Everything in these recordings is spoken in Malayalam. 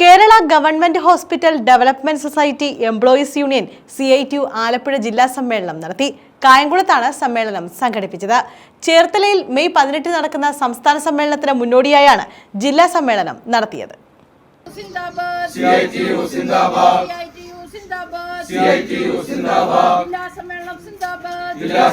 Kerala government hospital development society employees union C I T U Alappuzha ജില്ലാ സമ്മേളനം നടത്തി. കായംകുളത്താണ് സമ്മേളനം സംഘടിപ്പിച്ചത്. ചേർത്തലയിൽ മെയ് പതിനെട്ടിന് നടക്കുന്ന സംസ്ഥാന സമ്മേളനത്തിന് മുന്നോടിയായാണ് ജില്ലാ സമ്മേളനം നടത്തിയത്. ജില്ലാ സമ്മേളനം സിന്ദാബാദ്. CITU സിന്ദാബാദ്. CITU സിന്ദാബാദ്. ജില്ലാ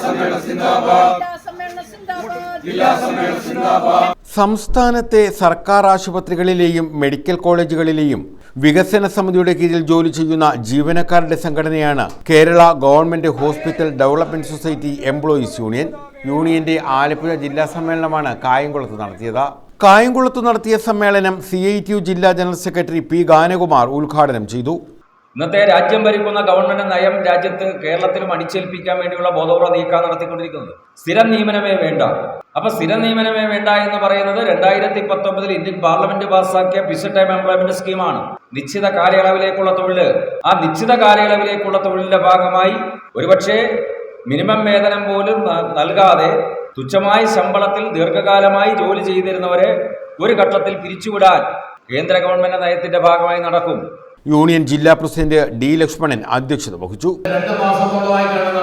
സമ്മേളനം സംസ്ഥാനത്തെ സർക്കാർ ആശുപത്രികളിലെയും മെഡിക്കൽ കോളേജുകളിലെയും വികസന സമിതിയുടെ കീഴിൽ ജോലി ചെയ്യുന്ന ജീവനക്കാരുടെ സംഘടനയാണ് Kerala government hospital development society employees union. യൂണിയന്റെ ആലപ്പുഴ ജില്ലാ സമ്മേളനമാണ് കായംകുളത്ത് നടത്തിയത്. കായംകുളത്ത് നടത്തിയ സമ്മേളനം സി ഐ ടി യു ജില്ലാ ജനറൽ സെക്രട്ടറി പി ഗാനകുമാർ ഉദ്ഘാടനം ചെയ്തു. ഇന്നത്തെ രാജ്യം ഭരിക്കുന്ന ഗവൺമെന്റ് നയം രാജ്യത്ത് കേരളത്തിലും അടിച്ചേൽപ്പിക്കാൻ വേണ്ടിയുള്ള ബോധപൂർവ നീക്കം നടത്തിക്കൊണ്ടിരിക്കുന്നത്. സ്ഥിരം നിയമനമേ വേണ്ട. അപ്പൊ സ്ഥിര നിയമനമേ വേണ്ട എന്ന് പറയുന്നത് രണ്ടായിരത്തി പത്തൊമ്പതിൽ ഇന്ത്യൻ പാർലമെന്റ് പാസ്സാക്കിയ ഫിക്സഡ് ടൈം എംപ്ലോയ്മെന്റ് സ്കീമാണ്. നിശ്ചിത കാലയളവിലേക്കുള്ള തൊഴിൽ. ആ നിശ്ചിത കാലയളവിലേക്കുള്ള തൊഴിലിന്റെ ഭാഗമായി ഒരുപക്ഷെ മിനിമം വേതനം പോലും നൽകാതെ തുച്ഛമായ ശമ്പളത്തിൽ ദീർഘകാലമായി ജോലി ചെയ്തിരുന്നവരെ ഒരു ഘട്ടത്തിൽ പിരിച്ചുവിടാൻ കേന്ദ്ര ഗവൺമെന്റ് നയത്തിന്റെ ഭാഗമായി നടക്കും. യൂണിയൻ ജില്ലാ പ്രസിഡന്റ് ഡി ലക്ഷ്മണൻ അധ്യക്ഷത വഹിച്ചു. രണ്ട് മാസത്തോളമായിട്ടാണ്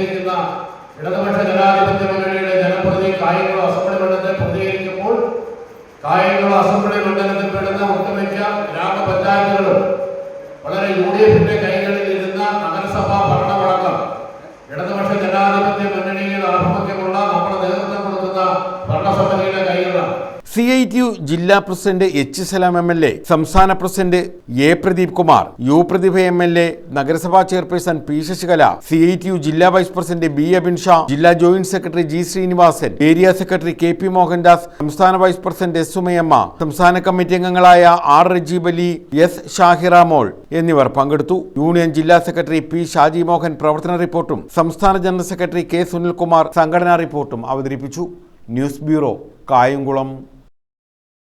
പ്രതികരിക്കുന്ന ഇടതുപക്ഷ ജനാധിപത്യ മുന്നണിയുടെ ജനപ്രതി കായംകുളം അസംബ്ലി മണ്ഡലത്തെ പ്രതികരിക്കുമ്പോൾ കായംകുളം അസംബ്ലി മണ്ഡലത്തിൽ പെടുന്ന ഒട്ടുമിക്ക ഗ്രാമപഞ്ചായത്തുകളും വളരെ യു ഡി എഫിന്റെ സി ഐ ടി യു ജില്ലാ president H Salam M L A സംസ്ഥാന president A Pradeep Kumar U Prathibha M L A നഗരസഭാ chairperson P Sasikala C I T U ജില്ലാ vice president B Abin Shah ജില്ലാ joint secretary G Sreenivasan area secretary K P Mohandas സംസ്ഥാന വൈസ് പ്രസിഡന്റ് എസ് സുമയമ്മ സംസ്ഥാന കമ്മിറ്റി അംഗങ്ങളായ ആർ റജീബ് അലി എസ് ഷാഹിറാമോൾ എന്നിവർ പങ്കെടുത്തു. യൂണിയൻ ജില്ലാ സെക്രട്ടറി പി ഷാജി മോഹൻ പ്രവർത്തന റിപ്പോർട്ടും സംസ്ഥാന ജനറൽ സെക്രട്ടറി കെ സുനിൽകുമാർ സംഘടനാ റിപ്പോർട്ടും അവതരിപ്പിച്ചു. News bureau Kayamkulam.